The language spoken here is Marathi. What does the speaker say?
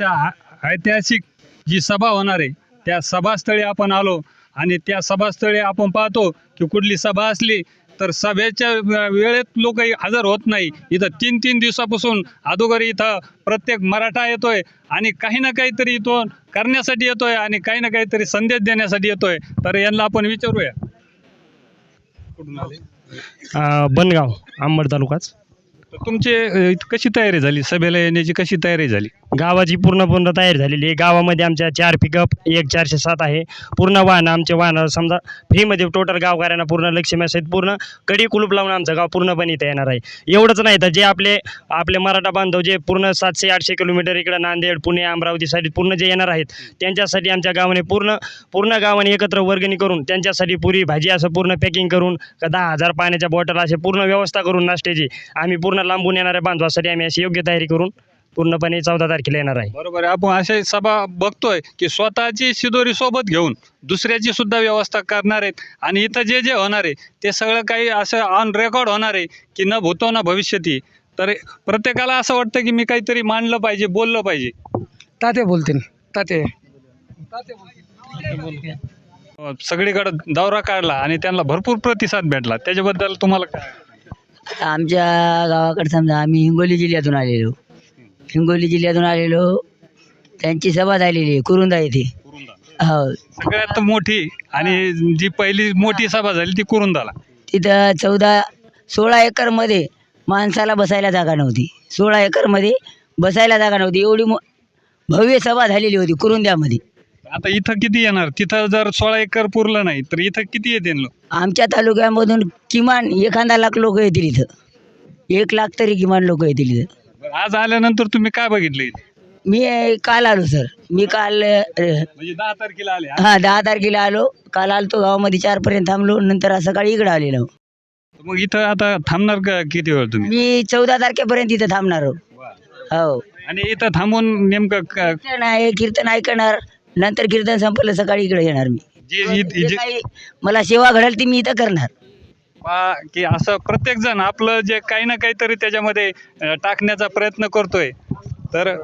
अशा ऐतिहासिक जी सभा होणार आहे त्या सभास्थळी आपण आलो आणि त्या सभास्थळी आपण पाहतो की कुठली सभा असली तर सभेच्या वेळेत लोक हजर होत नाही. इथं तीन तीन दिवसापासून अगोदर इथं प्रत्येक मराठा येतोय आणि काही ना काहीतरी तो करण्यासाठी येतोय आणि काही ना काहीतरी संदेश देण्यासाठी येतोय. तर यांना आपण विचारूया. कुठून आले? अ, बनगाव अंबड तालुकाच. तर तुमची कशी तयारी झाली? सभेला येण्याची कशी तयारी झाली? गावाची पूर्ण पूर्ण तयारी झालेली आहे. गावामध्ये आमच्या चार पिकअप एक चारशे सात आहे. पूर्ण वाहन आमचे वाहन समजा फ्रीमध्ये टोटल गावकऱ्यांना पूर्ण लक्ष्मी पूर्ण कडी कुलूप लावून आमचं गाव पूर्णपणे इथं येणार आहे. एवढंच नाही तर जे आपले आपले मराठा बांधव जे पूर्ण सातशे आठशे किलोमीटर इकडं नांदेड पुणे अमरावतीसाठी पूर्ण जे येणार आहेत त्यांच्यासाठी आमच्या गावाने पूर्ण पूर्ण गावाने एकत्र वर्गणी करून त्यांच्यासाठी पुरी भाजी असं पूर्ण पॅकिंग करून का दहा हजार पाण्याच्या बॉटल असे पूर्ण व्यवस्था करून नाश्त्याची आम्ही पूर्ण लांबून येणाऱ्या बांधवासाठी आम्ही अशी योग्य तयारी करून पूर्णपणे चौदा तारखेला येणार आहे. बरोबर आहे. आपण अशा सभा बघतोय की स्वतःची शिदोरी सोबत घेऊन दुसऱ्याची सुद्धा व्यवस्था करणार आहेत आणि इथं जे जे होणार आहे ते सगळं काही असं ऑन रेकॉर्ड होणार आहे की न भूतो ना भविष्यती. तर प्रत्येकाला असं वाटतं की मी काहीतरी मांडलं पाहिजे बोललं पाहिजे. ताते बोलतील. ताते सगळीकडे दौरा काढला आणि त्यांना भरपूर प्रतिसाद भेटला. त्याच्याबद्दल तुम्हाला काय आमच्या गावाकडे समजा आम्ही हिंगोली जिल्ह्यातून आलेलो. हिंगोली जिल्ह्यातून आलेलो. त्यांची सभा झालेली आहे कुरुंदा येथे. हो. सगळ्यात मोठी आणि जी पहिली मोठी सभा झाली ती कुरुंदाला. तिथं चौदा सोळा एकरमध्ये माणसाला बसायला जागा नव्हती. सोळा एकरमध्ये बसायला जागा नव्हती. एवढी मो भव्य सभा झालेली होती कुरुंद्यामध्ये. आता इथं किती येणार? तिथं जर सोळा एकर पुरलं नाही तर इथं किती येतील लोक? आमच्या तालुक्यामधून किमान एखादा लाख लोक येतील इथं. एक लाख तरी किमान लोक येतील इथं. आज आल्यानंतर तुम्ही काय बघितलं इथे? मी अ, काल आलो सर. मी काल अ, म्हणजे दहा तारखेला आले हा? दहा तारखेला आलो. काल आलतो गावामध्ये चारपर्यंत थांबलो. नंतर आज सकाळी इकडं आलेलो. मग इथं आता थांबणार का किती वेळ तुम्ही? मी चौदा तारखेपर्यंत इथं थांबणार आहो. हो. आणि इथं थांबून नेमकं क- कीर्तन आहे कीर्तन ऐकणार. नंतर कीर्तन संपलं सकाळी इकडे येणार मी. जे जे जे- काही मला सेवा घडेल ती मी इथं करणार. की असं प्रत्येक जण आपलं जे काही ना काहीतरी त्याच्यामध्ये टाकण्याचा प्रयत्न करतोय. तर